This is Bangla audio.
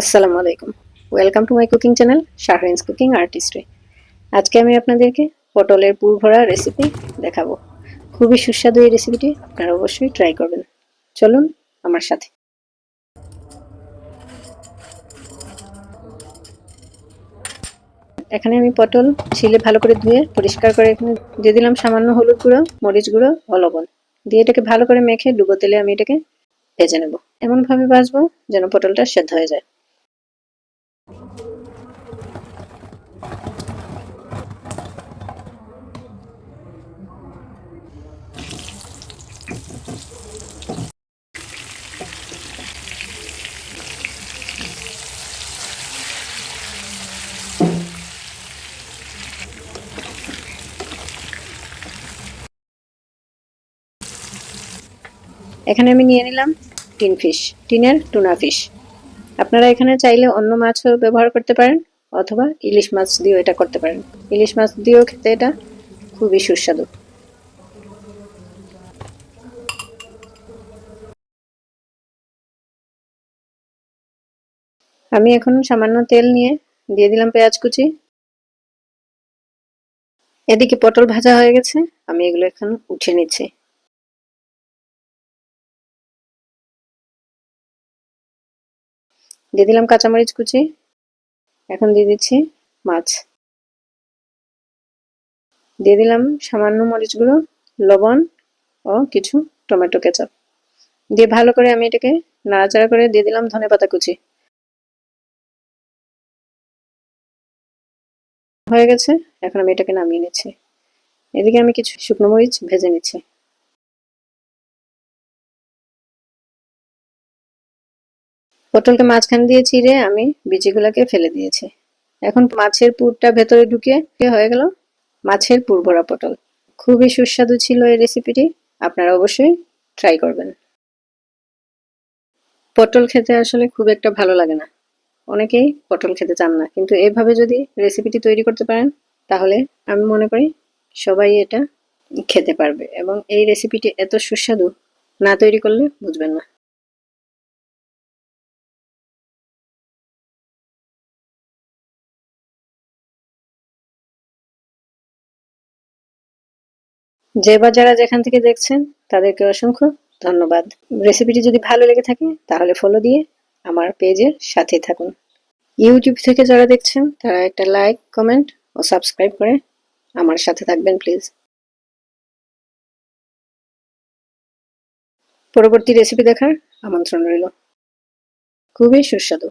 আসসালামু আলাইকুম। Welcome to my cooking channel Shahrin's cooking artistry আজকে আমি আপনাদেরকে পটলের পুর ভরা রেসিপি দেখাবো। খুবই সুস্বাদু এই রেসিপিটি আপনারা অবশ্যই ট্রাই করবেন। চলুন আমার সাথে। এখানে আমি পটল ছিলে ভালো করে ধুয়ে পরিষ্কার করে এখানে দিয়ে দিলাম সামান্য হলুদ গুঁড়ো, মরিচ গুঁড়ো ও লবণ। দিয়ে এটাকে ভালো করে মেখে ডুবো তেলে আমি এটাকে ভেজে নেব। এমনভাবে ভাজবো যেন পটলটা সেদ্ধ হয়ে যায়। এখানে আমি নিয়ে নিলাম টিন ফিশ, টিনের টুনা ফিশ। আপনারা এখানে চাইলে অন্য মাছও ব্যবহার করতে পারেন, অথবা ইলিশ মাছ দিয়েও এটা করতে পারেন। ইলিশ মাছ দিয়েও খেতে এটা খুবই সুস্বাদু। আমি এখন সামান্য তেল নিয়ে দিয়ে দিলাম পেঁয়াজ কুচি। এদিকে পটল ভাজা হয়ে গেছে, আমি এগুলো এখন উঠিয়ে নিচ্ছি। দিয়ে দিলাম কাঁচামরিচ কুচি। এখন দিয়ে দিচ্ছি মাছ। দিয়ে দিলাম সামান্য মরিচ লবণ ও কিছু টমেটো কেচাপ। দিয়ে ভালো করে আমি এটাকে নাড়াচাড়া করে দিয়ে দিলাম ধনে পাতা কুচি। হয়ে গেছে, এখন আমি এটাকে নামিয়ে নিচ্ছি। এদিকে আমি কিছু শুকনো মরিচ ভেজে নিচ্ছি। পটলকে মাঝখান দিয়ে চিড়ে আমি বিচিগুলোকে ফেলে দিয়েছি। এখন মাছের পুরটা ভেতরে ঢুকিয়ে হয়ে গেল? মাছের পুর ভরা পটল। খুবই সুস্বাদু ছিল এই রেসিপিটি আপনারা অবশ্যই ট্রাই করবেন। পটল খেতে আসলে খুব একটা ভালো লাগে না। অনেকেই পটল খেতে চান না। কিন্তু এভাবে যদি রেসিপিটি তৈরি করতে পারেন, তাহলে আমি মনে করি সবাই এটা খেতে পারবে। এবং এই রেসিপিটি এত সুস্বাদু না তৈরি করলে বুঝবেন না। যে বা যারা যেখান থেকে দেখছেন, তাদেরকে অসংখ্য ধন্যবাদ। রেসিপিটি যদি ভালো লেগে থাকে, তাহলে ফলো দিয়ে আমার পেজের সাথে থাকুন। ইউটিউব থেকে যারা দেখছেন, তারা একটা লাইক কমেন্ট ও সাবস্ক্রাইব করে আমার সাথে থাকবেন প্লিজ পরবর্তী রেসিপি দেখার আমন্ত্রণ রইল। খুবই সুস্বাদু।